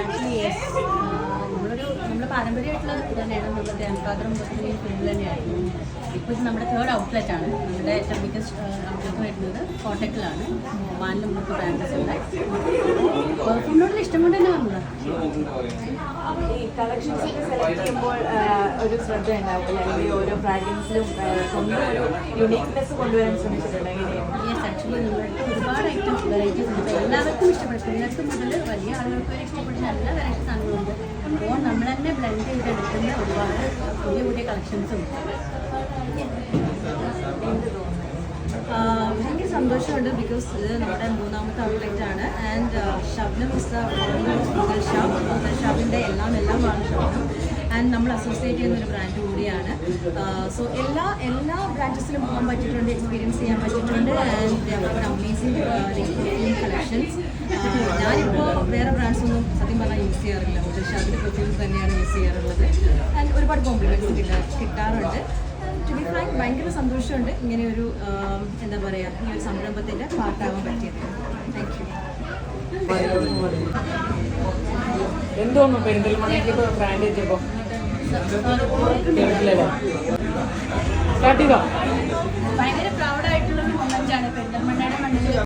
Actually yes നമ്മളൊരു നമ്മൾ പാരമ്പര്യമായിട്ടുള്ള ഇത് തന്നെയാണ്. നമ്മുടെ തേൻപാത്രം മുസ്ലിം ഫീൽഡ് തന്നെയായിരുന്നു. ഇപ്പോൾ ഇത് നമ്മുടെ തേർഡ് ഔട്ട്ലെറ്റ് ആണ്. നമ്മുടെ ഏറ്റവും ബിഗ്ഗസ്റ്റ് ഔട്ട്ലെറ്റ് വരുന്നത് കോട്ടക്കിലാണ്. വാനിൽ നമുക്ക് ബ്രാഞ്ചസ് ഉണ്ട് പെർഫ്യൂമിനോടുള്ള ഇഷ്ടം കൊണ്ട് തന്നെ വന്നത്. കളക്ഷൻസ് ഒക്കെ സെലക്ട് ചെയ്യുമ്പോൾ ഒരു ശ്രദ്ധ ഉണ്ടാവില്ല അല്ലെങ്കിൽ ഓരോ ഫ്രാഗ്രൻസിലും സ്വന്തം ഒരു യുണീക്നെസ് കൊണ്ടുവരാൻ ശ്രമിച്ചിട്ടുണ്ട്? എങ്ങനെയാണ്? യെസ് ആക്ച്വലി ഒരുപാട് വെറൈറ്റീസ് ഉണ്ട് ഇപ്പോൾ എല്ലാവർക്കും ഇഷ്ടപ്പെടും കുഞ്ഞുങ്ങൾക്ക് മുതൽ വലിയ ആളുകൾക്ക് വരെ ഇഷ്ടപ്പെടുന്ന എല്ലാ വെറൈറ്റി സാധനങ്ങളുണ്ട് അപ്പോൾ നമ്മൾ തന്നെ ബ്ലെൻഡ് ചെയ്തെടുക്കുന്ന ഒരുപാട് പുതിയ പുതിയ കളക്ഷൻസും ഭയങ്കര സന്തോഷമുണ്ട് ബിക്കോസ് ഇത് നമ്മുടെ മൂന്നാമത്തെ ഔട്ട്ലെറ്റ് ആണ് ആൻഡ് ഷബ്ന ഇസ് മുഗൾ ഷാബ് മുഗൾ ഷാബിന്റെ എല്ലാം എല്ലാമാണ് ഷബ്നം ആൻഡ് നമ്മൾ അസോസിയേറ്റ് ചെയ്യുന്ന ഒരു ബ്രാൻഡ് കൂടിയാണ് സോ എല്ലാ എല്ലാ ബ്രാഞ്ചസിലും പോകാൻ പറ്റിയിട്ടുണ്ട് എക്സ്പീരിയൻസ് ചെയ്യാൻ പറ്റിയിട്ടുണ്ട് ആൻഡ് അമേസിംഗ് കളക്ഷൻസ് ഞാനിപ്പോൾ വേറെ ബ്രാൻഡ്സ് ഒന്നും സത്യം പറഞ്ഞാൽ യൂസ് ചെയ്യാറില്ല. പക്ഷേ അതിന്റെ പെർഫ്യൂംസ് തന്നെയാണ് യൂസ് ചെയ്യാറുള്ളത്. ആൻഡ് ഒരുപാട് കോംപ്ലിമെന്റ്സ് കിട്ടാ കിട്ടാറുണ്ട്. ടു ബി ഫ്രാങ്ക് ഭയങ്കര സന്തോഷമുണ്ട്. ഇങ്ങനെ ഒരു എന്താ പറയുക ഈ ഒരു സംരംഭത്തിന്റെ പാർട്ടാവാൻ പറ്റിയത്. താങ്ക് യു എന്തോന്നു പെരിന്തൽമണ്ണയ്ക്ക് ബ്രാൻഡ് ചെയ്തപ്പോൾ സ്റ്റാർട്ട്